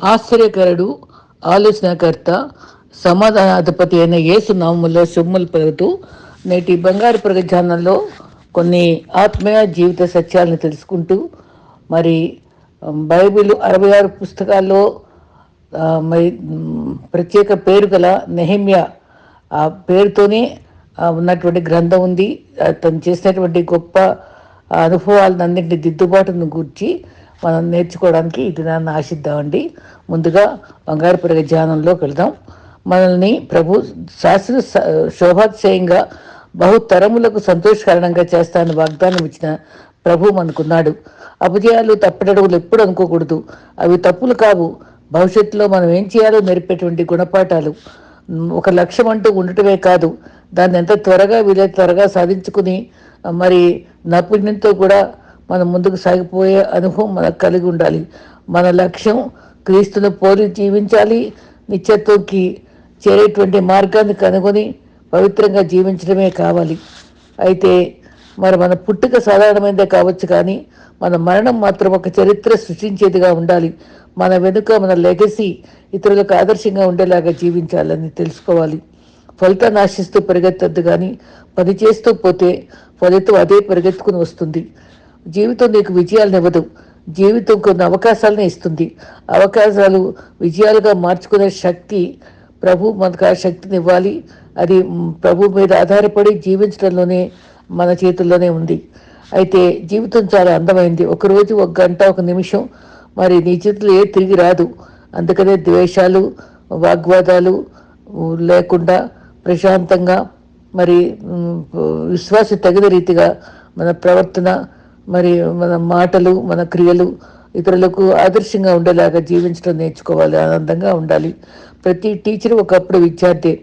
ఆశ్చర్యకరుడు ఆలోచనకర్త సమాధానాధిపతి అయిన యేసు నామములో శుభములు పలుకుతూ నేటి బంగారు ప్రగజానంలో కొన్ని ఆత్మీయ జీవిత సత్యాలను తెలుసుకుంటూ మరి బైబిల్ అరవై ఆరు పుస్తకాల్లో మరి ప్రత్యేక పేరు గల నెహిమ్య ఆ పేరుతోనే ఉన్నటువంటి గ్రంథం ఉంది. తను చేసినటువంటి గొప్ప అనుభవాలను అన్నింటినీ దిద్దుబాటును గూర్చి మనం నేర్చుకోవడానికి ఇది నన్ను ఆశిద్దామండి ముందుగా బంగారు పెరగ ధ్యానంలోకి వెళ్దాం. మనల్ని ప్రభు శాస్త్ర శోభాతిశయంగా బహుతరములకు సంతోషకరణంగా చేస్తానని వాగ్దానం ఇచ్చిన ప్రభు మనకున్నాడు. అపజయాలు తప్పటడుగులు ఎప్పుడు అనుకోకూడదు. అవి తప్పులు కావు. భవిష్యత్తులో మనం ఏం చేయాలో నేర్పేటువంటి గుణపాఠాలు. ఒక లక్ష్యం అంటూ ఉండటమే కాదు. దాన్ని ఎంత త్వరగా వీలైతే త్వరగా సాధించుకుని మరి నైపుణ్యంతో కూడా మనం ముందుకు సాగిపోయే అనుభవం మనకు కలిగి ఉండాలి. మన లక్ష్యం క్రీస్తును పోలి జీవించాలి. నిత్యత్వంకి చేరేటువంటి మార్గాన్ని కనుగొని పవిత్రంగా జీవించడమే కావాలి. అయితే మరి మన పుట్టుక సాధారణమైనదే కావచ్చు కానీ మన మరణం మాత్రం ఒక చరిత్ర సృష్టించేదిగా ఉండాలి. మన వెనుక మన లెగసీ ఇతరులకు ఆదర్శంగా ఉండేలాగా జీవించాలని తెలుసుకోవాలి. ఫలితాన్ని ఆశిస్తూ పరిగెత్తద్దు కానీ పని చేస్తూ పోతే ఫలితం అదే పరిగెత్తుకుని వస్తుంది. జీవితం నీకు విజయాలను ఇవ్వదు. జీవితం కొన్ని అవకాశాలను ఇస్తుంది. అవకాశాలు విజయాలుగా మార్చుకునే శక్తి ప్రభు మనకు ఆ శక్తిని ఇవ్వాలి. అది ప్రభు మీద ఆధారపడి జీవించడంలోనే మన చేతుల్లోనే ఉంది. అయితే జీవితం చాలా అందమైంది. ఒక రోజు ఒక గంట ఒక నిమిషం మరి నీ చేతులు ఏ తిరిగి రాదు. అందుకనే ద్వేషాలు వాగ్వాదాలు లేకుండా ప్రశాంతంగా మరి విశ్వాస తగిన రీతిగా మన ప్రవర్తన మరి మన మాటలు మన క్రియలు ఇతరులకు ఆదర్శంగా ఉండేలాగా జీవించడం నేర్చుకోవాలి ఆనందంగా ఉండాలి. ప్రతి టీచర్ ఒకప్పుడు విద్యార్థి.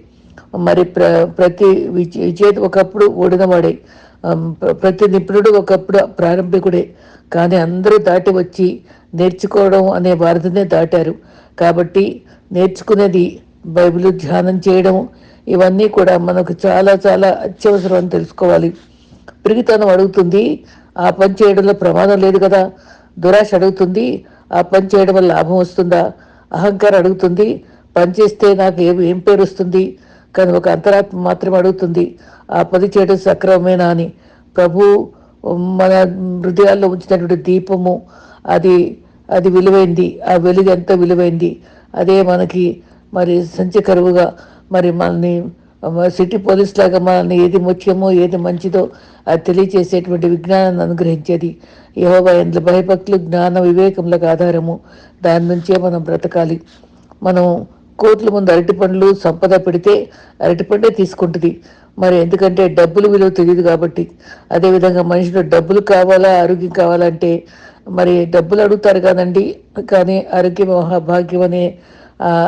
మరి ప్ర ప్రతి విజేత ఒకప్పుడు ఓడినవాడే. ప్రతి నిపుణుడు ఒకప్పుడు ప్రారంభికుడే. కానీ అందరూ దాటి వచ్చి నేర్చుకోవడం అనే వారధినే దాటారు. కాబట్టి నేర్చుకునేది బైబిల్ ధ్యానం చేయడం ఇవన్నీ కూడా మనకు చాలా చాలా అత్యవసరం అని తెలుసుకోవాలి. పిరిగితనం అడుగుతుంది ఆ పని చేయడంలో ప్రమాదం లేదు కదా? దురాశ అడుగుతుంది. ఆ పని చేయడం వల్ల లాభం వస్తుందా? అహంకారం అడుగుతుంది. పని చేస్తే నాకు ఏం ఏం పేరు వస్తుంది? కానీ ఒక అంతరాత్మ మాత్రమే అడుగుతుంది. ఆ పని చేయడం సక్రమమేనా అని. ప్రభు మన హృదయాల్లో ఉంచినటువంటి దీపము అది అది విలువైంది. ఆ వెలుగు ఎంత విలువైంది. అదే మనకి మరి సంచకరువుగా మరి మనల్ని సిటీ పోలీస్ లాగా మనల్ని ఏది ముఖ్యమో ఏది మంచిదో అది తెలియచేసేటువంటి విజ్ఞానాన్ని అనుగ్రహించేది యెహోవా ఎందు భయభక్తులు జ్ఞాన వివేకములకు ఆధారము. దాని నుంచే మనం బ్రతకాలి. మనం కోట్ల ముందు అరటి పండ్లు సంపద పెడితే అరటి పండే తీసుకుంటుంది. మరి ఎందుకంటే డబ్బులు విలువ తెలియదు కాబట్టి. అదేవిధంగా మనిషిలో డబ్బులు కావాలా ఆరోగ్యం కావాలంటే మరి డబ్బులు అడుగుతారు కాదండి. కానీ ఆరోగ్యం మహాభాగ్యం అనే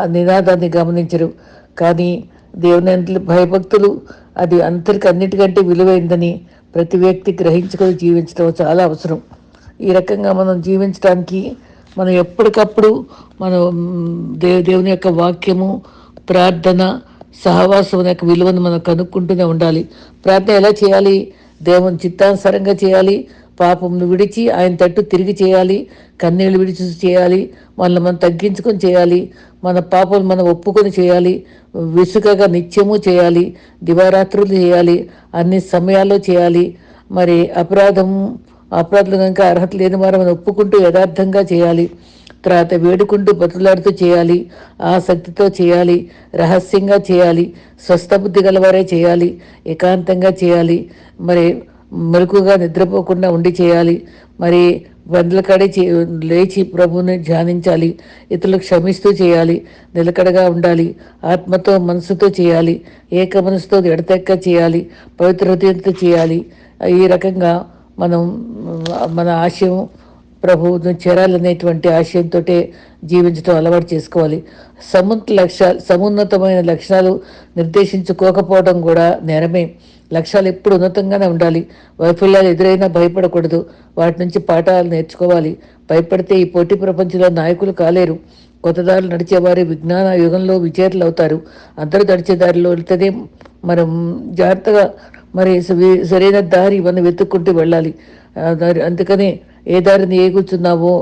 నినాదాన్ని గమనించరు. కానీ దేవుని భయభక్తులు అది అందరికి అన్నిటికంటే విలువైందని ప్రతి వ్యక్తి గ్రహించుకొని జీవించడం చాలా అవసరం. ఈ రకంగా మనం జీవించడానికి మనం ఎప్పటికప్పుడు మనం దే దేవుని యొక్క వాక్యము ప్రార్థన సహవాసం అనే యొక్క విలువను మనం కనుక్కుంటూనే ఉండాలి. ప్రార్థన ఎలా చేయాలి? దేవుని చిత్తానుసారంగా చేయాలి? పాపంను విడిచి ఆయన తట్టు తిరిగి చేయాలి కన్నీళ్ళు విడిచి చేయాలి మనల్ని మనం తగ్గించుకొని చేయాలి మన పాపం మనం ఒప్పుకొని చేయాలి విసుకగా నిత్యము చేయాలి దివారాత్రులు చేయాలి అన్ని సమయాల్లో చేయాలి. మరి అపరాధం అపరాధులు కనుక అర్హత లేని వారు మనం ఒప్పుకుంటూ యథార్థంగా చేయాలి. తర్వాత వేడుకుంటూ బతులాడుతూ చేయాలి ఆసక్తితో చేయాలి రహస్యంగా చేయాలి స్వస్థ బుద్ధి గలవారే చేయాలి ఏకాంతంగా చేయాలి. మరి మెలకుగా నిద్రపోకుండా ఉండి చేయాలి. మరి బండ్ల చే లేచి ప్రభువుని ధ్యానించాలి. ఇతరులకు క్షమిస్తూ చేయాలి. నిలకడగా ఉండాలి. ఆత్మతో మనసుతో చేయాలి. ఏక మనసుతో ఎడతెక్క చేయాలి. పవిత్ర హృదయంతో చేయాలి. ఈ రకంగా మనం మన ఆశయం ప్రభువును చేరాలనేటువంటి ఆశయంతో జీవించడం అలవాటు చేసుకోవాలి. సమున్నత లక్ష్యాలు సమున్నతమైన లక్షణాలు నిర్దేశించుకోకపోవడం కూడా నేరమే. లక్ష్యాలు ఎప్పుడు ఉన్నతంగానే ఉండాలి. వైఫల్యాలు ఎదురైనా భయపడకూడదు. వాటి నుంచి పాఠాలు నేర్చుకోవాలి. భయపడితే ఈ పోటీ ప్రపంచంలో నాయకులు కాలేరు. కొత్త దారులు నడిచేవారు విజ్ఞాన యుగంలో విజేతలు అవుతారు అందరూ నడిచే దారిలో వెళ్తేనే మనం జాగ్రత్తగా మరి సరైన దారి ఇవన్నీ వెతుక్కుంటూ వెళ్ళాలి. దారి అందుకనే ఏ దారిని ఏ కూర్చున్నావో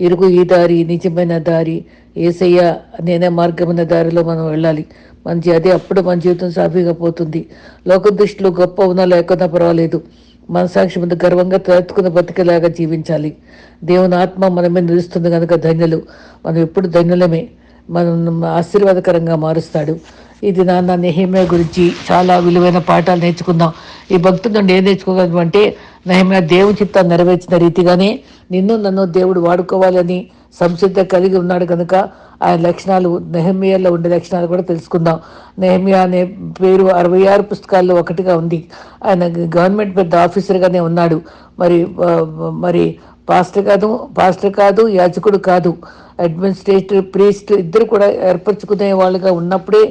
ఇరుగు ఈ దారి నిజమైన దారి ఏసయ్య నేనే మార్గమైన దారిలో మనం వెళ్ళాలి. మంచి అదే అప్పుడు మన జీవితం సాఫీగా పోతుంది. లోక దృష్టిలో గొప్ప ఉన్నా లేకున్నా పర్వాలేదు. మన సాక్షి గర్వంగా తలెత్తుకుని బతికేలాగా జీవించాలి. దేవుని ఆత్మ మన మీద నిలుస్తుంది కనుక ధన్యులు. మనం ఎప్పుడు ధన్యులమే. మనం ఆశీర్వాదకరంగా మారుస్తాడు. ఇది నాన్న నెహిమే గురించి చాలా విలువైన పాఠాలు నేర్చుకుందాం. ఈ భక్తుల నుండి ఏం నేర్చుకోగలం అంటే నెహిమే దేవుని చిత్తాన్ని నెరవేర్చిన రీతిగానే నిన్ను నన్ను దేవుడు వాడుకోవాలని సంసిద్ధ కలిగి ఉన్నాడు కనుక ఆయన లక్షణాలు నెహమియాలో ఉండే లక్షణాలు కూడా తెలుసుకుందాం. నెహమియా అనే పేరు అరవై ఆరు పుస్తకాల్లో ఒకటిగా ఉంది. ఆయన గవర్నమెంట్ పెద్ద ఆఫీసర్గానే ఉన్నాడు. మరి మరి పాస్టర్ కాదు పాస్టర్ కాదు యాజకుడు కాదు. అడ్మినిస్ట్రేటివ్ ప్రీస్ట్ ఇద్దరు కూడా ఏర్పరచుకునే వాళ్ళుగా ఉన్నప్పుడే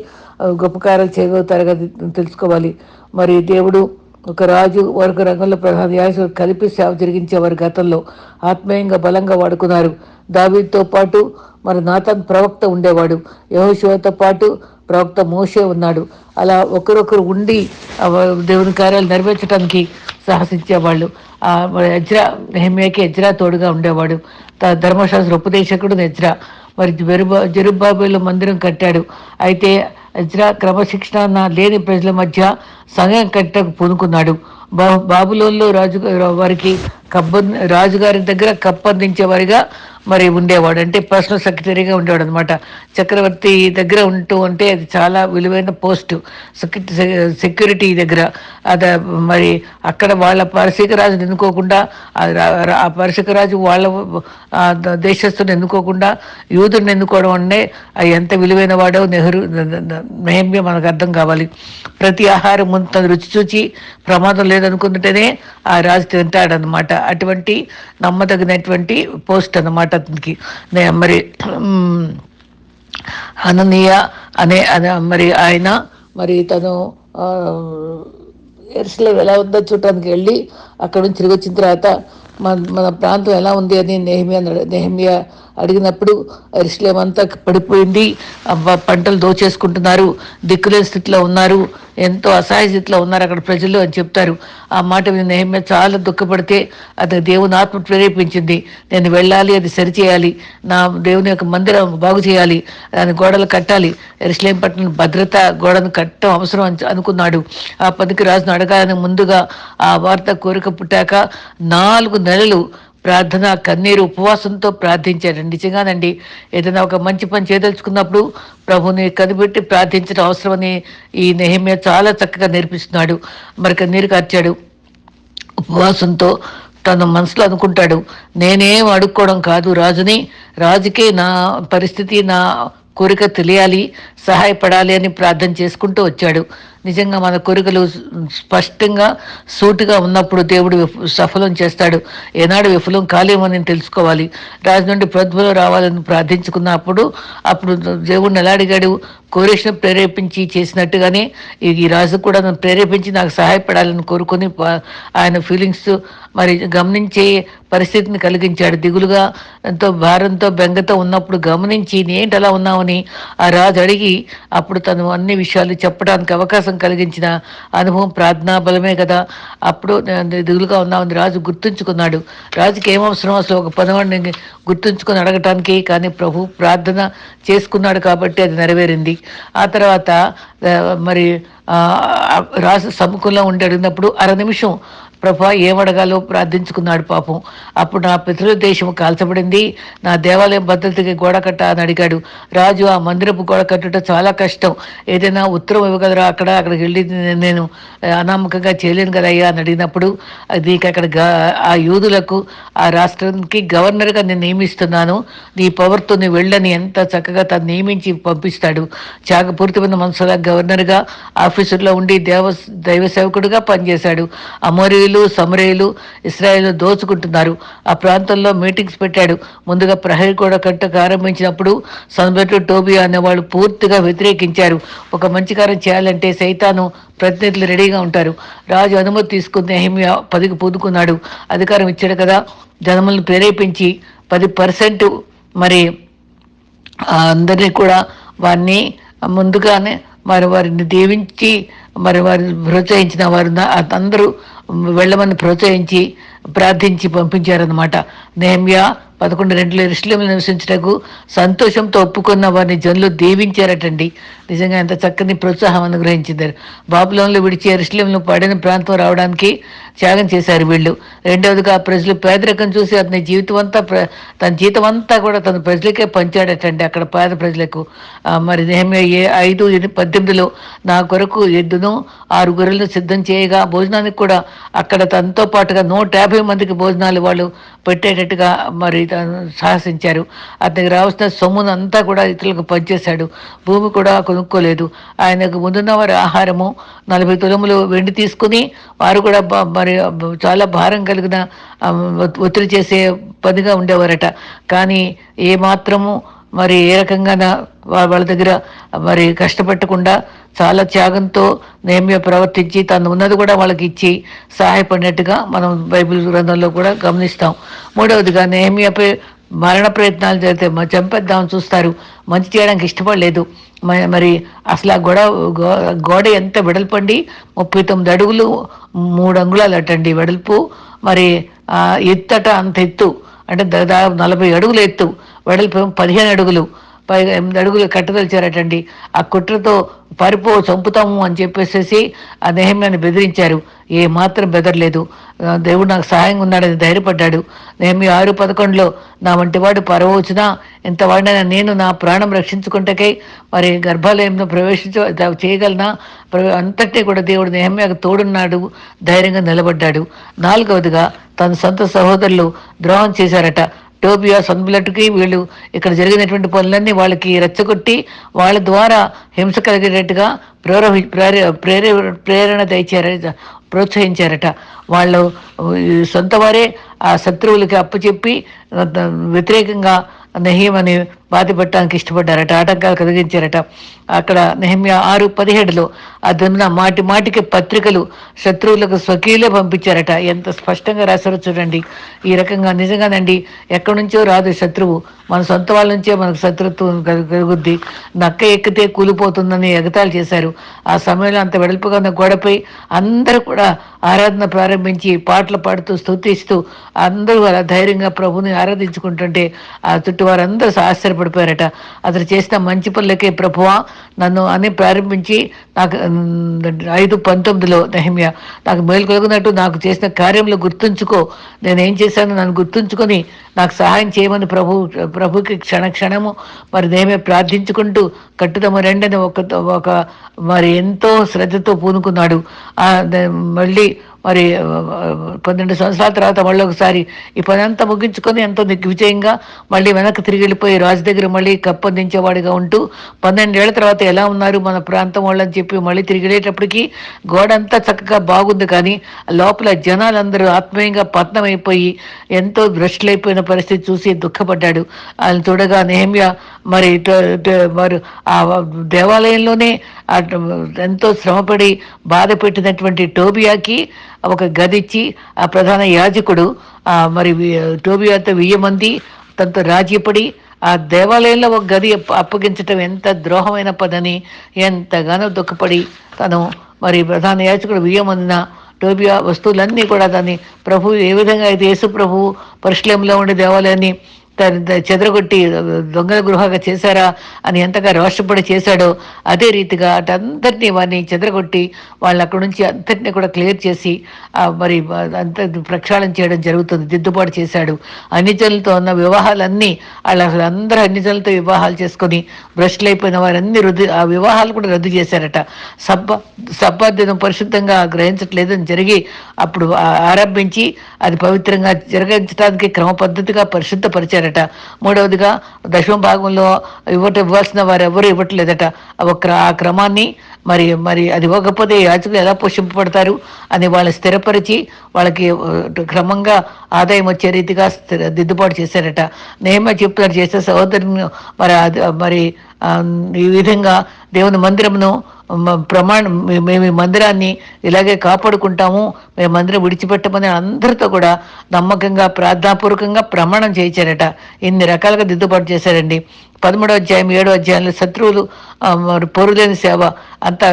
గొప్ప కార్యాలు చేయగలుగుతారు కదా తెలుసుకోవాలి. మరి దేవుడు ఒక రాజు వర్గ రంగంలో ప్రధాన యాజకులు కలిపి సేవ జరిగించేవారు గతంలో ఆత్మీయంగా బలంగా వాడుకున్నారు. దావీతో పాటు మరి నాతన్ ప్రవక్త ఉండేవాడు. యహోశివతో పాటు ప్రవక్త మోషే ఉన్నాడు. అలా ఒకరొకరు ఉండి దేవుని కార్యాలు నెరవేర్చడానికి సాహసించేవాళ్ళు. ఎజ్రా నెహమ్యాకి ఎజ్రా తోడుగా ఉండేవాడు. ధర్మశాస్త్ర ఉపదేశకుడు ఎజ్రా. మరి జెరుబా జరుబాబులో మందిరం కట్టాడు. అయితే ఎజ్రా క్రమశిక్షణ లేని ప్రజల మధ్య సంఘం కట్టకు పూనుకున్నాడు బాబులోన్లో రాజు వారికి కబ్బ రాజుగారి దగ్గర కప్పందించే వారిగా మరి ఉండేవాడు. అంటే పర్సనల్ సెక్రటరీగా ఉండేవాడు అనమాట చక్రవర్తి దగ్గర ఉంటూ ఉంటే అది చాలా విలువైన పోస్టు. సెక్యూరిటీ దగ్గర. అది మరి అక్కడ వాళ్ళ రాజుని ఎన్నుకోకుండా ఆ రాజు వాళ్ళ దేశస్తుని ఎన్నుకోకుండా యూదుని ఎన్నుకోవడం అంటే ఎంత విలువైన వాడో నెహ్రూ మేమే మనకు అర్థం కావాలి. ప్రతి ఆహారం ముందు రుచి చూచి ప్రమాదం లేదనుకుంటేనే ఆ రాజు తింటాడనమాట అటువంటి నమ్మదగినటువంటి పోస్ట్ అనమాట అతనికి మరి అననీయ అనే మరి ఆయన మరి తను ఎరుసలేం ఎలా ఉందో చూడటానికి వెళ్ళి అక్కడ నుంచి తిరిగి వచ్చిన తర్వాత మన మన ప్రాంతం ఎలా ఉంది అని నెహమియా నెహమియా అడిగినప్పుడు ఎరుసలేం అంతా పడిపోయింది పంటలు దోచేసుకుంటున్నారు. దిక్కులేని స్థితిలో ఉన్నారు. ఎంతో అసహాయ స్థితిలో ఉన్నారు అక్కడ ప్రజలు అని చెప్తారు. ఆ మాట మీద నేమే చాలా దుఃఖపడితే అది దేవుని ఆత్మ ప్రేరేపించింది. నేను వెళ్ళాలి అది సరిచేయాలి. నా దేవుని యొక్క మందిరం బాగు చేయాలి. దాని గోడలు కట్టాలి. ఎరుసలేం పట్టణం భద్రత గోడను కట్టడం అవసరం అని అనుకున్నాడు. ఆ పనికి రాజును అడగాలని ముందుగా ఆ వార్త కోరిక పుట్టాక నాలుగు నెలలు ప్రార్థన కన్నీరు ఉపవాసంతో ప్రార్థించాడు నిజంగానండి ఏదైనా ఒక మంచి పని చేయదలుచుకున్నప్పుడు ప్రభుని కనిపెట్టి ప్రార్థించడం అవసరమని ఈ నెహమ్య చాలా చక్కగా నేర్పిస్తున్నాడు. మరి కన్నీరు కార్చాడు. ఉపవాసంతో తన మనసులో అనుకుంటాడు నేనేం అడుక్కోవడం కాదు రాజుని రాజుకే నా పరిస్థితి నా కోరిక తెలియాలి సహాయపడాలి అని ప్రార్థన చేసుకుంటూ వచ్చాడు. నిజంగా మన కోరికలు స్పష్టంగా సూటుగా ఉన్నప్పుడు దేవుడు సఫలం చేస్తాడు. ఏనాడు విఫలం కాలేమని తెలుసుకోవాలి. రాజు నుండి ప్రతిభలో రావాలని ప్రార్థించుకున్నప్పుడు అప్పుడు దేవుడిని ఎలా అడిగాడు? కోరేషన్ ప్రేరేపించి చేసినట్టుగానే ఈ రాజు కూడా నన్ను ప్రేరేపించి నాకు సహాయపడాలని కోరుకొని ఆయన ఫీలింగ్స్ మరి గమనించే పరిస్థితిని కలిగించాడు. దిగులుగా ఎంతో భారంతో బెంగతో ఉన్నప్పుడు గమనించి నేంటి అలా ఉన్నామని ఆ రాజు అడిగి అప్పుడు తను అన్ని విషయాలు చెప్పడానికి అవకాశం కలిగించిన అనుభవం ప్రార్థనా బలమే కదా. అప్పుడు దిగులుగా ఉన్నామని రాజు గుర్తుంచుకున్నాడు. రాజుకి ఏమవసరం అసలు ఒక పదవాడిని గుర్తుంచుకొని అడగటానికి కానీ ప్రభు ప్రార్థన చేసుకున్నాడు కాబట్టి అది నెరవేరింది. ఆ తర్వాత మరి రాజు సముఖంలో ఉండి అడిగినప్పుడు అర నిమిషం ప్రభా ఏమడగాలో ప్రార్థించుకున్నాడు పాపం. అప్పుడు నా పితృ దేశం కాల్చబడింది. నా దేవాలయం భద్రతకి గోడ కట్ట అని అడిగాడు. రాజు ఆ మందిరపు గోడ కట్టడం చాలా కష్టం. ఏదైనా ఉత్తరం ఇవ్వగలరా అక్కడ? అక్కడికి వెళ్ళి నేను అనామకంగా చేయలేను కదా అని అడిగినప్పుడు నీకు అక్కడ ఆ యూదులకు ఆ రాష్ట్రానికి గవర్నర్గా నేను నియమిస్తున్నాను. నీ పవర్తో నువ్వు వెళ్ళని ఎంత చక్కగా తను నియమించి పంపిస్తాడు. త్యాగపూరితమైన మనసులా గవర్నర్గా ఆఫీసులో ఉండి దేవ దైవ సేవకుడిగా పనిచేశాడు. అమోరీలు ఫిలిస్తీన్లు సమరేలు ఇస్రాయేల్ దోచుకుంటున్నారు. ఆ ప్రాంతంలో మీటింగ్స్ పెట్టాడు. ముందుగా ప్రహరీ కూడా కట్టకు ఆరంభించినప్పుడు సన్బెట్ టోబి అనేవాళ్ళు పూర్తిగా వ్యతిరేకించారు. ఒక మంచి కార్యం చేయాలంటే సైతాను ప్రతినిధులు రెడీగా ఉంటారు. రాజు అనుమతి తీసుకుని అహిమ్య పదికి పూదుకున్నాడు. అధికారం ఇచ్చాడు కదా. జనములను ప్రేరేపించి పది పర్సెంట్ మరి అందరినీ కూడా వారిని ముందుగానే మరి వారిని దీవించి మరి వారిని ప్రోత్సహించిన వారు అందరూ వెళ్ళమని ప్రోత్సహించి ప్రార్థించి పంపించారనమాట నేమ్యా పదకొండు రెండులో ఇస్లాంలో నివసించటకు సంతోషంతో ఒప్పుకున్న వారిని జనులు దీవించారటండి. నిజంగా ఎంత చక్కని ప్రోత్సాహం అనుగ్రహించింది. బాబులంలో విడిచి ఎరుసలేంలో పడిన ప్రాంతం రావడానికి త్యాగం చేశారు వీళ్ళు. రెండవదిగా ప్రజలు పేదరికం చూసి అతని జీవితం అంతా ప్ర- తన జీతం అంతా కూడా తన ప్రజలకే పంచాడటండి అక్కడ పేద ప్రజలకు. మరి నేమే ఏ ఐదు పద్దెనిమిదిలో నా కొరకు ఎద్దును ఆరు గొర్రెలను సిద్ధం చేయగా భోజనానికి కూడా అక్కడ తనతో పాటుగా నూట యాభై మందికి భోజనాలు వాళ్ళు పెట్టేటట్టుగా మరి సాహసించారు. అతనికి రావాల్సిన సొమ్మును అంతా కూడా ఇతరులకు పనిచేశాడు భూమి కూడా కొనుక్కోలేదు. ఆయనకు ముందున్న వారి ఆహారము నలభై తులములు వెండి తీసుకుని వారు కూడా మరి చాలా భారం కలిగిన ఒత్తిడి చేసే పనిగా ఉండేవారట. కానీ ఏ మాత్రము మరి ఏ రకంగా వాళ్ళ దగ్గర మరి కష్టపెట్టకుండా చాలా త్యాగంతో నేమ్య ప్రవర్తించి తను ఉన్నది కూడా వాళ్ళకి ఇచ్చి సహాయపడినట్టుగా మనం బైబిల్ గ్రంథంలో కూడా గమనిస్తాం. మూడవదిగా నేమ్యపై మరణ ప్రయత్నాలు జరిగితే చంపేద్దామని చూస్తారు. మంచి చేయడానికి ఇష్టపడలేదు. మరి అసలు ఆ గొడ గో- గోడ ఎంత వెడల్పండి? ముప్పై తొమ్మిది అడుగులు మూడు అంగుళాలు అటండి వెడల్పు. మరి ఆ ఎత్తట అంత ఎత్తు. అంటే దాదాపు నలభై అడుగులు ఎత్తు. వెడల్పు పదిహేను అడుగులు పైగా ఎనిమిది అడుగులు కట్టదలిచారటండి ఆ కుట్రతో పరిపో చంపుతాము అని చెప్పేసేసి ఆ నెహమ్యాన్ని బెదిరించారు. ఏ మాత్రం బెదరలేదు. దేవుడు నాకు సహాయంగా ఉన్నాడని ధైర్యపడ్డాడు. నేమి ఆరు పదకొండులో నా వంటి వాడు పరవచ్చునా ఎంత వాడినైనా నేను నా ప్రాణం రక్షించుకుంటకై మరి గర్భాలయంలో ప్రవేశించ చేయగలనా? ప్ర- అంతటి కూడా దేవుడు నేహమ్యాకు తోడున్నాడు ధైర్యంగా నిలబడ్డాడు. నాలుగవదిగా తన సొంత సహోదరులు ద్రోహం చేశారట. టోబియా సన్బులట్కి వీళ్ళు ఇక్కడ జరిగినటువంటి పనులన్నీ వాళ్ళకి రెచ్చగొట్టి వాళ్ళ ద్వారా హింస కలిగేటట్టుగా ప్రేరవి ప్రేరే ప్రేరే ప్రేరణ తెచ్చారట ప్రోత్సహించారట. వాళ్ళు సొంత వారే ఆ శత్రువులకి అప్పచెప్పి వ్యతిరేకంగా ద- వ్యతిరేకంగా నెహీమని బాధపడటానికి ఇష్టపడ్డారట ఆటంకాలు కలిగించారట. అక్కడ నెహమ్య ఆరు పదిహేడులో ఆ దున్న మాటి మాటికి పత్రికలు శత్రువులకు స్వకీలే పంపించారట. ఎంత స్పష్టంగా రాశారో చూడండి. ఈ రకంగా నిజంగానండి ఎక్కడి నుంచో రాదు శత్రువు. మన సొంత వాళ్ళ నుంచే మనకు శత్రుత్వం కలుగుద్ది. నక్క ఎక్కితే కూలిపోతుందని ఎగతాలు చేశారు. ఆ సమయంలో అంత వెడల్పుగా ఉన్న గోడపై అందరూ కూడా ఆరాధన ప్రారంభించి పాటలు పాడుతూ స్తుతిస్తూ అందరూ అలా ధైర్యంగా ప్రభుని ఆరాధించుకుంటుంటే ఆ చుట్టూ వారందరూ ఆశ్చర్యపడిపోయారట అతను చేసిన మంచి పనులకే ప్రభువా నన్ను అని ప్రారంభించి నాకు ఐదు పంతొమ్మిదిలో నెహమ్య నాకు మేలు కలుగునట్టు నాకు చేసిన కార్యంలో గుర్తుంచుకో. నేను ఏం చేశాను నన్ను గుర్తుంచుకొని నాకు సహాయం చేయమని ప్రభు ప్రభుకి క్షణ క్షణము మరి నేమే ప్రార్థించుకుంటూ కట్టుదమ రెండని ఒక ఒక మరి ఎంతో శ్రద్ధతో పూనుకున్నాడు. మళ్ళీ మరి పన్నెండు సంవత్సరాల తర్వాత మళ్ళీ ఒకసారి ఈ పని అంతా ముగించుకొని ఎంతో దిగ్విజయంగా మళ్ళీ వెనక్కి తిరిగి వెళ్ళిపోయి రాజు దగ్గర మళ్ళీ కప్పందించేవాడిగా ఉంటూ పన్నెండేళ్ళ తర్వాత ఎలా ఉన్నారు మన ప్రాంతం వాళ్ళని చెప్పి మళ్ళీ తిరిగి వెళ్ళేటప్పటికి గోడ అంతా చక్కగా బాగుంది. కానీ లోపల జనాలందరూ ఆత్మీయంగా పతనం అయిపోయి ఎంతో భ్రష్టులైపోయిన పరిస్థితి చూసి దుఃఖపడ్డాడు. ఆయన చూడగా నేమ్య మరి మరి ఆ దేవాలయంలోనే ఎంతో శ్రమపడి బాధ పెట్టినటువంటి టోబియాకి ఒక గదిచ్చి ఆ ప్రధాన యాజకుడు మరి టోబియాతో వెయ్యి మంది తనతో రాజీపడి ఆ దేవాలయంలో ఒక గది అప్పగించటం ఎంత ద్రోహమైన పదని ఎంతగానో దుఃఖపడి తను మరి ప్రధాన యాచకుడు వియ్యమందిన టోబియా వస్తువులన్నీ కూడా దాన్ని ప్రభు ఏ విధంగా అయితే యేసు ప్రభు పరిశ్రమలో ఉండే దేవాలయాన్ని చెదరగొట్టి దొంగల గృహగా చేశారా అని ఎంతగా రోషపడి చేశాడో అదే రీతిగా అటంతటినీ వారిని చెదరగొట్టి వాళ్ళు అక్కడి నుంచి అంతటినీ కూడా క్లియర్ చేసి మరి అంత ప్రక్షాళన చేయడం జరుగుతుంది దిద్దుబాటు చేశాడు. అన్నిజనులతో ఉన్న వివాహాలన్నీ వాళ్ళు అసలు అందరూ అన్నిజనులతో వివాహాలు చేసుకొని భ్రష్టులైపోయిన వారన్నీ రద్దు ఆ వివాహాలు కూడా రద్దు చేశారట. సబ్బ సబ్బాధ్యతం పరిశుద్ధంగా గ్రహించట్లేదని జరిగి అప్పుడు ఆరంభించి అది పవిత్రంగా జరగించడానికి క్రమ పద్ధతిగా పరిశుద్ధపరిచారట. మూడవదిగా దశమ భాగంలో ఇవ్వట ఇవ్వాల్సిన వారు ఎవరు ఇవ్వట్లేదట. ఆ ఒక ఆ క్రమాన్ని మరి మరి అది ఇవ్వకపోతే యాచకులు ఎలా పోషింపబడతారు అని వాళ్ళని స్థిరపరిచి వాళ్ళకి క్రమంగా ఆదాయం వచ్చే రీతిగా దిద్దుబాటు చేశారట. నేమే చెప్తారు చేసే సహోదరుని మరి మరి ఈ విధంగా దేవుని మందిరమును ప్రమాణం మేము ఈ మందిరాన్ని ఇలాగే కాపాడుకుంటాము మేము మందిరం విడిచిపెట్టమని అందరితో కూడా నమ్మకంగా ప్రార్థనాపూర్వకంగా ప్రమాణం చేయించారట. ఇన్ని రకాలుగా దిద్దుబాటు చేశారండి. పదమూడో అధ్యాయం ఏడో అధ్యాయంలో శత్రువులు మరి పొరులేని సేవ అంత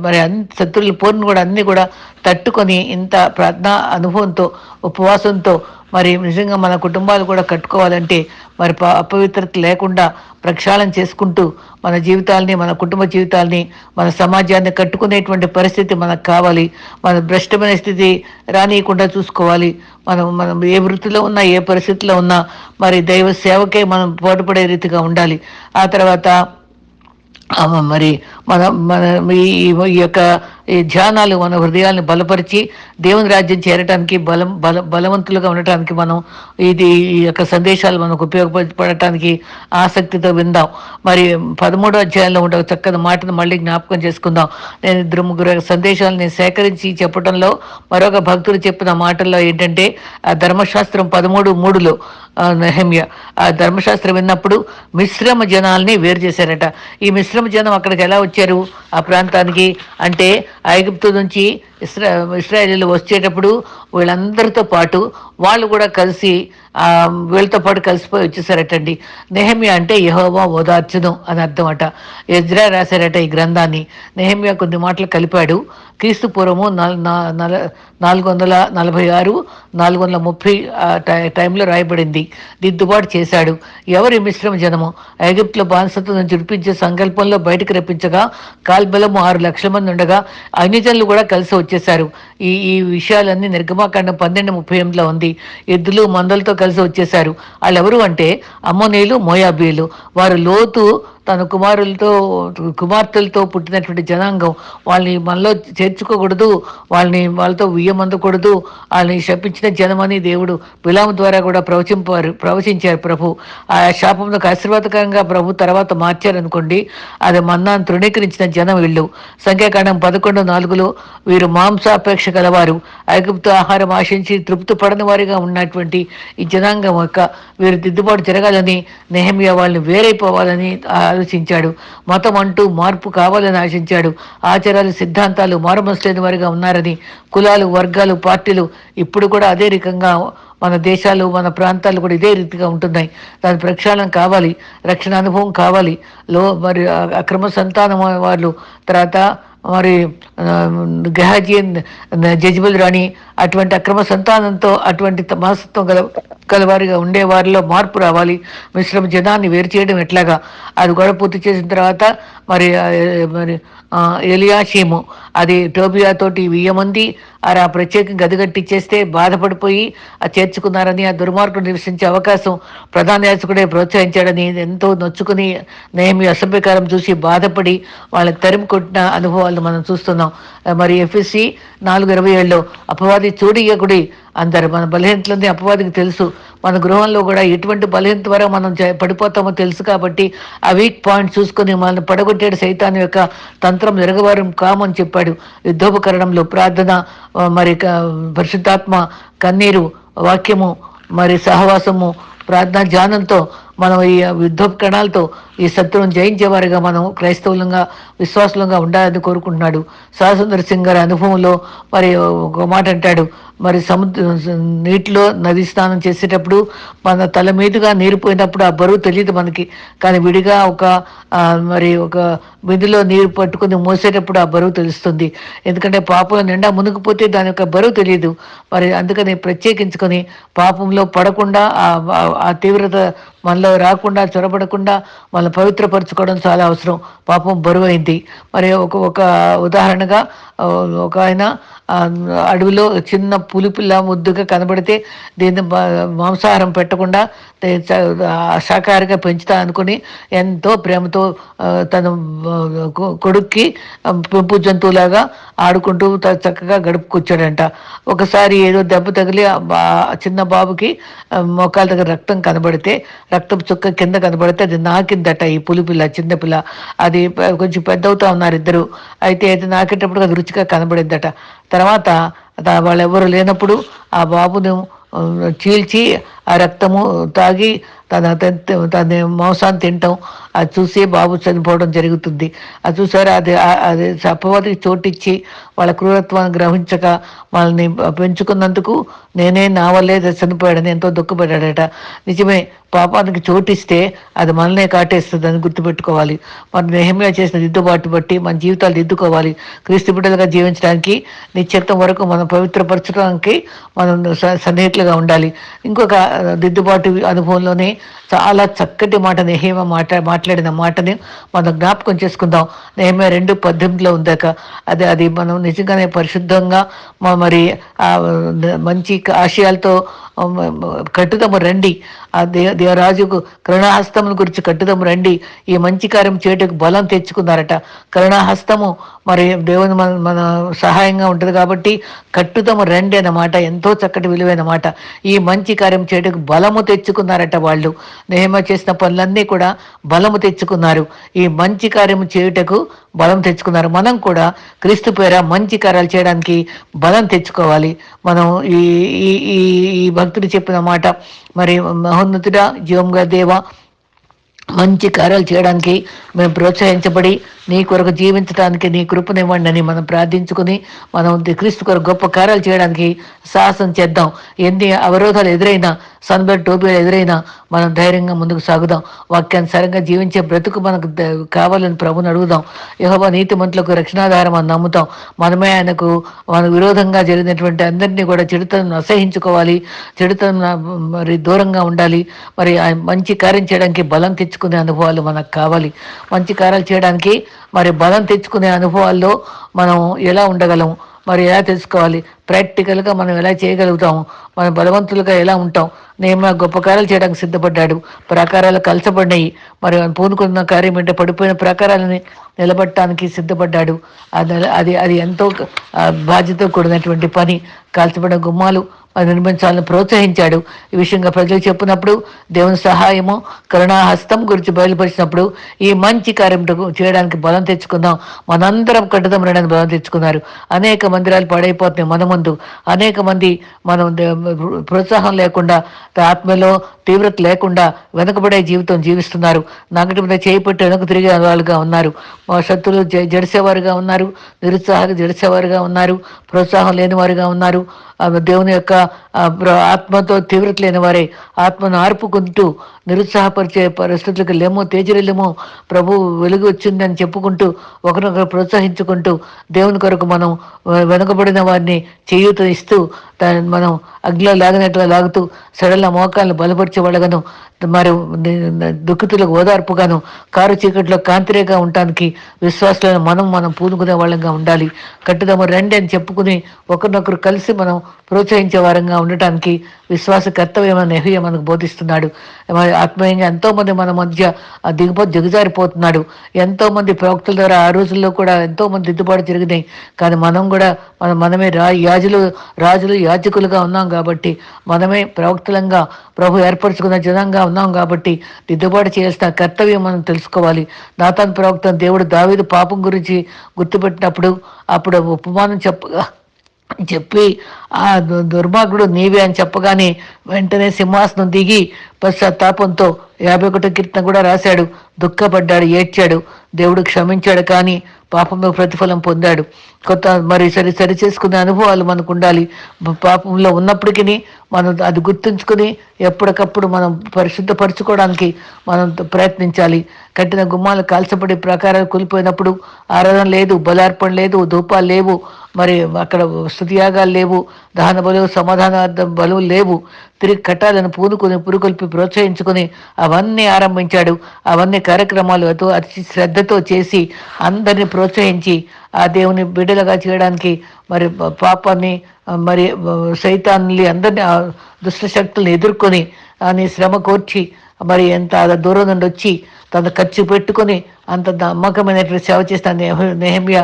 మరి అన్ని శత్రువుల పోరును కూడా అన్నీ కూడా తట్టుకొని ఇంత ప్రార్థన అనుభవంతో ఉపవాసంతో మరి నిజంగా మన కుటుంబాలు కూడా కట్టుకోవాలంటే మరి ప- అపవిత్రత లేకుండా ప్రక్షాళన చేసుకుంటూ మన జీవితాల్ని మన కుటుంబ జీవితాల్ని మన సమాజాన్ని కట్టుకునేటువంటి పరిస్థితి మనకు కావాలి. మన భ్రష్టమైన స్థితి రానియకుండా చూసుకోవాలి. మనం మనం ఏ వృత్తిలో ఉన్నా ఏ పరిస్థితిలో ఉన్నా మరి దైవ సేవకే మనం పోటుపడే రీతిగా ఉండాలి. ఆ తర్వాత మరి మన మన ఈ ఈ యొక్క ధ్యానాలు మన హృదయాలను బలపరిచి దేవుని రాజ్యం చేరటానికి బలం బల బలవంతులుగా ఉండటానికి మనం ఇది ఈ యొక్క సందేశాలు మనకు ఉపయోగపడటానికి ఆసక్తితో విందాం. మరి పదమూడో అధ్యాయంలో ఉండే చక్కని మాటను మళ్ళీ జ్ఞాపకం చేసుకుందాం. నేను ఇద్దరు ముగ్గురు సేకరించి సేకరించి చెప్పడంలో మరొక భక్తుడు చెప్పిన మాటల్లో ఏంటంటే ఆ ధర్మశాస్త్రం పదమూడు మూడులో ఆ, నెహమ్య ఆ ధర్మశాస్త్రం విన్నప్పుడు మిశ్రమ జనాల్ని వేరు చేశారట. ఈ మిశ్రమ జనం అక్కడికి ఎలా వచ్చారు? ఆ ప్రాంతానికి అంటే ఐగుప్తు నుంచి ఇస్రా ఇస్రాయేలీలు వచ్చేటప్పుడు వీళ్ళందరితో పాటు వాళ్ళు కూడా కలిసి వీళ్ళతో పాటు కలిసిపోయి వచ్చేసారటండి. నెహమ్య అంటే యహోవా ఓదార్చును అని అర్థం అట ఎజ్రా రాశారట ఈ గ్రంథాన్ని. నెహమ్య కొన్ని మాటలు కలిపాడు. క్రీస్తు పూర్వము నాలుగు వందల నలభై ఆరు నాలుగు వందల ముప్పై ఆ టై- టైంలో రాయబడింది. దిద్దుబాటు చేశాడు. ఎవరి మిశ్రమ జనము? ఐగుప్తులో బానిసత్వం జుడిపించే సంకల్పంలో బయటకు రప్పించగా కాల్బలము ఆరు లక్షల మంది ఉండగా అన్ని జనులు కూడా కలిసి వచ్చేసారు. ఈ ఈ విషయాలన్నీ నిర్గమాకాండం పన్నెండు ముప్పై ఎనిమిదిలో ఉంది. ఎద్దులు మందలతో కలిసి వచ్చేసారు. వాళ్ళెవరు అంటే అమ్మోనీలు మోయాబీలు వారు లోతు తన కుమారులతో కుమార్తెలతో పుట్టినటువంటి జనాంగం వాళ్ళని మనలో చేర్చుకోకూడదు వాళ్ళని వాళ్ళతో వియ్యమందకూడదు వాళ్ళని శపించిన జనమని దేవుడు విలాము ద్వారా కూడా ప్రవచింపారు ప్రవచించారు ప్రభు. ఆ శాపంకు ఆశీర్వాదకరంగా ప్రభు తర్వాత మార్చారనుకోండి అది మన్నాను తృణీకరించిన జనం వీళ్ళు. సంఖ్యాకాండం పదకొండు నాలుగులో వీరు మాంసాపేక్ష గలవారు. ఐగుప్తు ఆహారం ఆశించి తృప్తి పడని వారిగా ఉన్నటువంటి ఈ జనాంగం యొక్క వీరు దిద్దుబాటు జరగాలని నెహమియా వాళ్ళని వేరైపోవాలని ఆలోచించాడు. మతం అంటూ మార్పు కావాలని ఆశించాడు. ఆచారాలు సిద్ధాంతాలు మారుమసలేని వారిగా ఉన్నారని కులాలు వర్గాలు పార్టీలు ఇప్పుడు కూడా అదే రకంగా మన దేశాలు మన ప్రాంతాలు కూడా ఇదే రీతిగా ఉంటున్నాయి. దాని ప్రక్షాళన కావాలి రక్షణ అనుభవం కావాలి. లో మరి అక్రమ సంతానం వాళ్ళు తర్వాత మరి గహాజీ జజ్బల్ రాణి అటువంటి అక్రమ సంతానంతో అటువంటి త- మనస్తత్వం గల గలవారిగా ఉండే వారిలో మార్పు రావాలి. మిశ్రమ జనాన్ని వేరు చేయడం ఎట్లాగా? అది కూడా పూర్తి చేసిన తర్వాత మరి మరి ఎలియాషీము. అది టోబియాతోటి వియ్యమంది అది ఆ ప్రత్యేకంగా గదిగట్టిచ్చేస్తే బాధపడిపోయి ఆ చేర్చుకున్నారని ఆ దుర్మార్గుడు నివసించే అవకాశం ప్రధాన యాచకుడే ప్రోత్సహించాడని ఎంతో నొచ్చుకుని నేమి అసభ్యకారం చూసి బాధపడి వాళ్ళకి తరిమి కొట్టిన అనుభవాలు మనం చూస్తున్నాం. మరి ఎఫ్ఎస్సి నాలుగు ఇరవై ఏళ్ళు అపవాది చూడియకుడి అందరు మన బలహీనతలన్నీ అపవాదికి తెలుసు. మన గృహంలో కూడా ఎటువంటి బలహీనత ద్వారా మనం పడిపోతామో తెలుసు కాబట్టి ఆ వీక్ పాయింట్ చూసుకుని మనల్ని పడగొట్టాడు సైతాన్ యొక్క తంత్రం ఎరగవారం కామని చెప్పాడు. యుద్ధోపకరణంలో ప్రార్థన మరి క- పరిశుద్ధాత్మ కన్నీరు వాక్యము మరి సహవాసము ప్రార్థనా ధ్యానంతో మనం ఈ యుద్ధోపకరణాలతో ఈ శత్రువును జయించేవారిగా మనం క్రైస్తవులంగా విశ్వాసులంగా ఉండాలని కోరుకుంటున్నాడు. సాసుందర్ సింగ్ గారి అనుభవంలో మరి ఒక మాట అంటాడు మరి సముద్ర నీటిలో నది స్నానం చేసేటప్పుడు మన తల మీదుగా నీరు పోయినప్పుడు ఆ బరువు తెలియదు మనకి. కానీ విడిగా ఒక మరి ఒక విధిలో నీరు పట్టుకుని మోసేటప్పుడు ఆ బరువు తెలుస్తుంది. ఎందుకంటే పాపం నిండా మునిగిపోతే దాని యొక్క బరువు తెలియదు. మరి అందుకని ప్రత్యేకించుకొని పాపంలో పడకుండా ఆ- ఆ తీవ్రత మనలో రాకుండా చొరబడకుండా మన పవిత్రపరచుకోవడం చాలా అవసరం. పాపం బరువైంది. మరి ఒక ఒక ఉదాహరణగా ఒక ఆయన అడవిలో చిన్న పులిపిల్ల ముద్దుగా కనబడితే దీన్ని మాంసాహారం పెట్టకుండా తే- శాకాహారిగా పెంచుతా అనుకుని ఎంతో ప్రేమతో తన కొడుక్కి పెంపు జంతువులాగా ఆడుకుంటూ త- చక్కగా గడుపుకొచ్చాడంట. ఒకసారి ఏదో దెబ్బ తగిలి చిన్న బాబుకి మోకాళ్ళ మోకాల దగ్గర రక్తం కనబడితే రక్తం చుక్క కింద కనబడితే అది నాకిందట ఈ పులిపిల్ల చిన్నపిల్ల అది కొంచెం పెద్ద అవుతా ఉన్నారు ఇద్దరు. అయితే అది నాకేటప్పుడు అది రుచిగా కనబడిద్దట. తర్వాత వాళ్ళెవ్వరు వాళ్ళెవరు లేనప్పుడు ఆ బాబును చీల్చి ఆ రక్తము తాగి తన తన మాంసాన్ని తింటాం అది చూసి బాబు చనిపోవడం జరుగుతుంది. అది చూసారు? అది అది అపవాదికి చోటిచ్చి వాళ్ళ క్రూరత్వాన్ని గ్రహించక వాళ్ళని పెంచుకున్నందుకు నేనే నా వల్లే చనిపోయాడని ఎంతో దుఃఖపడ్డాడట. నిజమే పాపానికి చోటిస్తే అది మనల్నే కాటేస్తుందని గుర్తుపెట్టుకోవాలి. మనం నెహమ్యా చేసిన దిద్దుబాటు బట్టి మన జీవితాలు దిద్దుకోవాలి. క్రీస్తు బిడ్డలుగా జీవించడానికి నిశ్చిత్తం వరకు మనం పవిత్రపరచడానికి మనం స- సన్నిహితులుగా ఉండాలి. ఇంకొక దిద్దుబాటు అనుభవంలోనే చాలా చక్కటి మాట నెహేమ మాట మాట్లాడిన మాటని మనం జ్ఞాపకం చేసుకుందాం. నెహమే రెండు పద్దెనిమిదిలో ఉందాక అది అది మనం నిజంగానే పరిశుద్ధంగా మరి మంచి ఆశయాలతో కట్టుదము రండి. ఆ దే దేవరాజుకు కరుణాహస్తమును గురించి కట్టుదము రండి. ఈ మంచి కార్యం చేయటకు బలం తెచ్చుకున్నారట. కరుణాహస్తము మరి దేవుని మన మన సహాయంగా ఉంటుంది కాబట్టి కట్టుదము రండి అన్నమాట. ఎంతో చక్కటి విలువైన మాట. ఈ మంచి కార్యం చేయటకు బలము తెచ్చుకున్నారట వాళ్ళు. నేమ చేసిన పనులన్నీ కూడా బలము తెచ్చుకున్నారు. ఈ మంచి కార్యం చేయుటకు బలం తెచ్చుకున్నారు. మనం కూడా క్రీస్తు పేర మంచి కార్యాలు చేయడానికి బలం తెచ్చుకోవాలి. మనం ఈ ఈ ఈ భక్తుడు చెప్పిన మాట మరి మహోన్నతుడ జీవంగా దేవ మంచి కార్యాలు చేయడానికి మేము ప్రోత్సహించబడి నీ కొరకు జీవించడానికి నీ కృపనివ్వండి అని మనం ప్రార్థించుకుని మనం క్రీస్తు కొరకు గొప్ప కార్యాలు చేయడానికి సాహసం చేద్దాం. ఎన్ని అవరోధాలు ఎదురైనా సన్బెడ్ టోపీలు ఎదురైనా మనం ధైర్యంగా ముందుకు సాగుదాం. వాక్యానుసారంగా జీవించే బ్రతుకు మనకు కావాలని ప్రభుని అడుగుదాం. యహోవా నీతిమంతులకు రక్షణాధారం అని నమ్ముతాం. మనమే ఆయనకు మన విరోధంగా జరిగినటువంటి అందరినీ కూడా చెడుతనం అసహించుకోవాలి. చెడుతనం మరి దూరంగా ఉండాలి. మరి మంచి కార్యం చేయడానికి బలం తెచ్చుకునే అనుభవాలు మనకు కావాలి. మంచి కార్యాలు చేయడానికి మరి బలం తెచ్చుకునే అనుభవాల్లో మనం ఎలా ఉండగలం? మరి ఎలా తెలుసుకోవాలి? ప్రాక్టికల్గా మనం ఎలా చేయగలుగుతాము మనం బలవంతులుగా ఎలా ఉంటాం నేను గొప్ప కార్యాలు చేయడానికి సిద్ధపడ్డాడు ప్రాకారాలు కలసపడినాయి మరి పూనుకున్న కార్యం అంటే పడిపోయిన ప్రాకారాలని నిలబట్టడానికి సిద్ధపడ్డాడు. అది అది అది ఎంతో బాధ్యత కూడినటువంటి పని. కాల్చబడిన గుమ్మాలు అది నిర్మించాలని ప్రోత్సహించాడు. ఈ విషయంగా ప్రజలు చెప్పినప్పుడు దేవుని సహాయము కరుణాహస్తం గురించి బయలుపరిచినప్పుడు ఈ మంచి కార్యం చేయడానికి బలం తెచ్చుకుందాం. మనందరం కట్టుదం రండి బలం తెచ్చుకున్నారు. అనేక మందిరాలు పాడైపోతున్నాయి. మనము ముందు. అనేక మంది మనం ప్రోత్సాహం లేకుండా ఆత్మలో తీవ్రత లేకుండా వెనుకబడే జీవితం జీవిస్తున్నారు. నగటి మీద చేయి పెట్టి తిరిగే వాళ్ళుగా ఉన్నారు. మా శత్రులు జ- జడిసేవారుగా ఉన్నారు. నిరుత్సాహకు జడిసేవారుగా ఉన్నారు. ప్రోత్సాహం లేని వారుగా ఉన్నారు. దేవుని యొక్క ఆత్మతో తీవ్రత లేని వారే ఆత్మను ఆర్పుకుంటూ నిరుత్సాహపరిచే పరిస్థితులకు లేమో తేజరిల్లేమో. ప్రభు వెలుగు వచ్చిందని చెప్పుకుంటూ ఒకరినొకరు ప్రోత్సహించుకుంటూ దేవుని కొరకు మనం వెనుకబడిన వారిని చేయూత ఇస్తూ దాన్ని మనం అగ్నిలో లాగినట్లుగా లాగుతూ సడల మోకాలను బలపరిచేవాళ్ళగాను మరి దుఃఖితులకు ఓదార్పుగాను కారు చీకట్లో కాంతిరేగా ఉండటానికి విశ్వాసాలను మనం మనం పూనుకునే వాళ్ళంగా ఉండాలి. కట్టుదమ్మ రండి అని చెప్పుకుని ఒకరినొకరు కలిసి మనం ప్రోత్సహించే వారంగా ఉండటానికి విశ్వాస కర్తవ్యం నెహ్య మనకు బోధిస్తున్నాడు. ఆత్మీయంగా ఎంతోమంది మన మధ్య ఆ దిగుబో దిగజారిపోతున్నాడు. ఎంతోమంది ప్రవక్తల ద్వారా ఆ రోజుల్లో కూడా ఎంతోమంది దిద్దుబాటు జరిగినాయి. కానీ మనం కూడా మన మనమే రా యాజులు రాజులు యాజకులుగా ఉన్నాం కాబట్టి మనమే ప్రవక్తలంగా ప్రభు ఏర్పరచుకున్న జనంగా ఉన్నాం కాబట్టి దిద్దుబాటు చేయాల్సిన కర్తవ్యం మనం తెలుసుకోవాలి. నాతాన్ ప్రవక్త దేవుడు దావీదు పాపం గురించి గుర్తుపెట్టినప్పుడు అప్పుడు ఉపమానం చెప్పగా చెప్పి ఆ దు- దుర్మార్గుడు నీవే అని చెప్పగానే వెంటనే సింహాసనం దిగి పశ్చాత్తాపంతో యాభై ఒకటో కీర్తన కూడా రాశాడు. దుఃఖపడ్డాడు ఏడ్చాడు. దేవుడు క్షమించాడు కానీ పాపంలో ప్రతిఫలం పొందాడు. కొత్త మరి సరి సరి చేసుకునే అనుభవాలు మనకు ఉండాలి. పాపంలో ఉన్నప్పటికీ మనం అది గుర్తుంచుకుని ఎప్పటికప్పుడు మనం పరిశుద్ధపరచుకోవడానికి మనం ప్రయత్నించాలి. కట్టిన గుమ్మాలు కాల్చబడి ప్రకారాలు కూలిపోయినప్పుడు ఆరాధన లేదు బలార్పణ లేదు ధూపాలు లేవు. మరి అక్కడ స్థుతియాగాలు లేవు దహన బలువు సమాధానార్థం బలు లేవు. తిరిగి కట్టాలను పూనుకొని పురుకొల్పి ప్రోత్సహించుకొని అవన్నీ ఆరంభించాడు. అవన్నీ కార్యక్రమాలు అతో అతి శ్రద్ధతో చేసి అందరిని ప్రోత్సహించి ఆ దేవుని బిడ్డలుగా చేయడానికి మరి పాపాన్ని మరి సైతాన్ని అందరిని దుష్ట శక్తులను ఎదుర్కొని అని శ్రమ కోర్చి మరి ఎంత దూరం నుండి వచ్చి తన ఖర్చు పెట్టుకొని అంత నమ్మకమైనటువంటి సేవ చేసిన నెహమ్య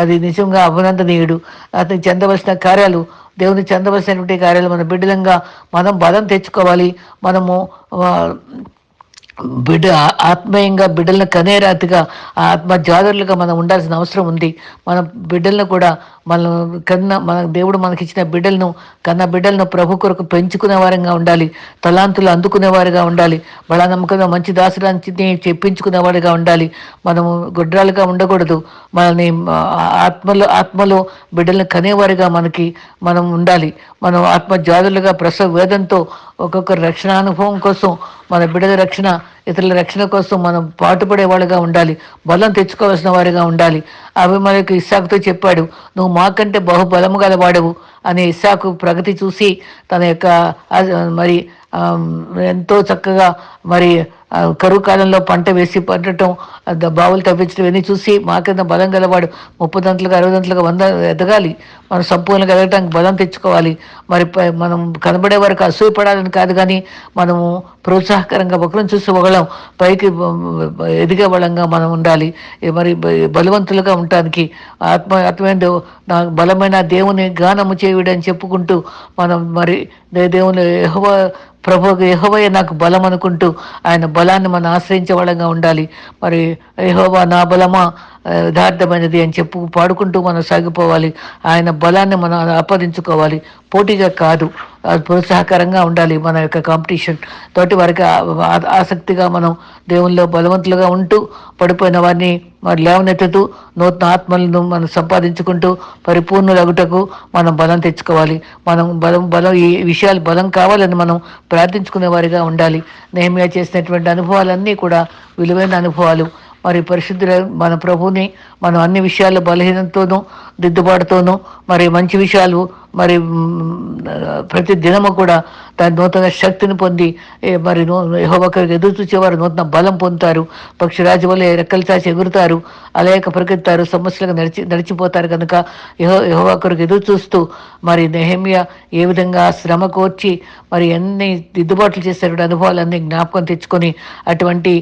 అది నిజంగా అభినందనీయుడు. అతనికి చెందవలసిన కార్యాలు దేవుని చెందవలసినటువంటి కార్యాలు మన బిడ్డలంగా మనం బలం తెచ్చుకోవాలి. మనము బిడ్డ ఆత్మీయంగా బిడ్డలను కనేరాతిగా ఆ ఆత్మ జాదరులుగా మనం ఉండాల్సిన అవసరం ఉంది. మన బిడ్డలను కూడా మన కన్న మన దేవుడు మనకిచ్చిన బిడ్డలను కన్న బిడ్డలను ప్రభు కొరకు పెంచుకునే వారంగా ఉండాలి తలాంతులు అందుకునేవారుగా ఉండాలి బలా నమ్మకంగా మంచి దాసురాన్ని చెప్పించుకునేవాడుగా ఉండాలి. మనము గుడ్రాలుగా ఉండకూడదు. మనని ఆత్మలో ఆత్మలో బిడ్డలను కనేవారుగా మనకి మనం ఉండాలి. మనం ఆత్మ జాతులుగా ప్రసవ వేదంతో ఒక్కొక్క రక్షణ అనుభవం కోసం మన బిడ్డల రక్షణ ఇతరుల రక్షణ కోసం మనం పాటుపడే వాళ్ళుగా ఉండాలి బలం తెచ్చుకోవాల్సిన వారిగా ఉండాలి. అభిమానులకు ఇస్సాకుతో చెప్పాడు నువ్వు మాకంటే బహుబలము గలవాడవు అనే ఇస్సాకు ప్రగతి చూసి తన యొక్క మరి ఎంతో చక్కగా మరి కరువు కాలంలో పంట వేసి పండటం బావులు తవ్వించడం ఇవన్నీ చూసి మాకన్నా బలం గలవాడు ముప్పై దంతలుగా అరవై దంతలుగా వంద ఎదగాలి. మనం సంపూర్ణంగా ఎదగటానికి బలం తెచ్చుకోవాలి. మరి మనం కనబడే వరకు అసూయపడాలని కాదు కానీ మనము ప్రోత్సాహకరంగా ఒకరిని చూసి ఒకళ్ళం. పైకి ఎదిగే బలంగా మనం ఉండాలి. మరి బలవంతులుగా ఉండటానికి ఆత్మ ఆత్మైన నా బలమైన దేవుని గానము చేయుడని చెప్పుకుంటూ మనం మరి దే- దేవుని యెహోవా ప్రభు యెహోవయ్య నాకు బలం అనుకుంటూ ఆయన బలాన్ని మనం ఆశ్రయించే వాళ్ళంగా ఉండాలి. మరి యహోవా నా బలమా? యథార్థమైనది అని చెప్పు పాడుకుంటూ మనం సాగిపోవాలి. ఆయన బలాన్ని మనం ఆపాదించుకోవాలి. పోటీగా కాదు అది ప్రోత్సాహకరంగా ఉండాలి మన యొక్క కాంపిటీషన్. తోటి వారికి ఆసక్తిగా మనం దేవుల్లో బలవంతులుగా ఉంటూ పడిపోయిన వారిని మరి లేవనెత్తుతూ నూతన ఆత్మలను మనం సంపాదించుకుంటూ పరిపూర్ణులగుటకు మనం బలం తెచ్చుకోవాలి. మనం బలం బలం ఈ విషయాలు బలం కావాలని మనం ప్రార్థించుకునే వారిగా ఉండాలి. నేహమియా చేసినటువంటి అనుభవాలన్నీ కూడా విలువైన అనుభవాలు. మరి పరిశుద్ధుల మన ప్రభుని మనం అన్ని విషయాల్లో బలహీనంతోనూ దిద్దుబాటుతోనూ మరి మంచి విషయాలు మరి ప్రతి దినము కూడా దాని నూతన శక్తిని పొంది మరి యహోవకరికి ఎదురు చూచేవారు నూతన బలం పొందుతారు. పక్షిరాజు వల్ల రెక్కలు చాచి ఎగురుతారు. అలేక పరిగెత్తారు సమస్యలకు నడిచి నడిచిపోతారు కనుక యహో యహోవకరికి ఎదురు చూస్తూ మరి నెహమ్య ఏ విధంగా శ్రమ కోర్చి మరి ఎన్ని దిద్దుబాట్లు చేసేటువంటి అనుభవాలన్నీ జ్ఞాపకం తెచ్చుకొని అటువంటి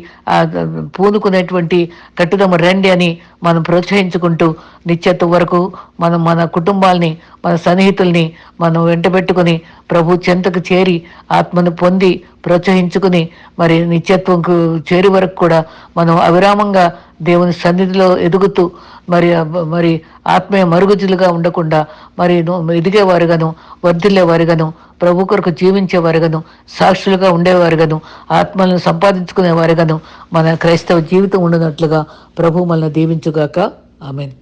పూనుకునేటువంటి కట్టుదమ రండి అని మనం ప్రోత్సహించుకుంటూ నిత్యత్వ వరకు మనం మన కుటుంబాల్ని మన సన్నిహిత సన్నిహితుల్ని మనం వెంటబెట్టుకుని ప్రభు చెంతకు చేరి ఆత్మను పొంది ప్రోత్సహించుకుని మరి నిత్యత్వంకు చేరి వరకు కూడా మనం అవిరామంగా దేవుని సన్నిధిలో ఎదుగుతూ మరి మరి ఆత్మీయ మరుగుజులుగా ఉండకుండా మరి ఎదిగేవారుగాను వర్ధిల్లేవారుగాను ప్రభు కొరకు జీవించేవారుగాను సాక్షులుగా ఉండేవారుగాను ఆత్మలను సంపాదించుకునేవారుగాను మన క్రైస్తవ జీవితం ఉండినట్లుగా ప్రభు మనల్ని దీవించుగాక. ఆమెను.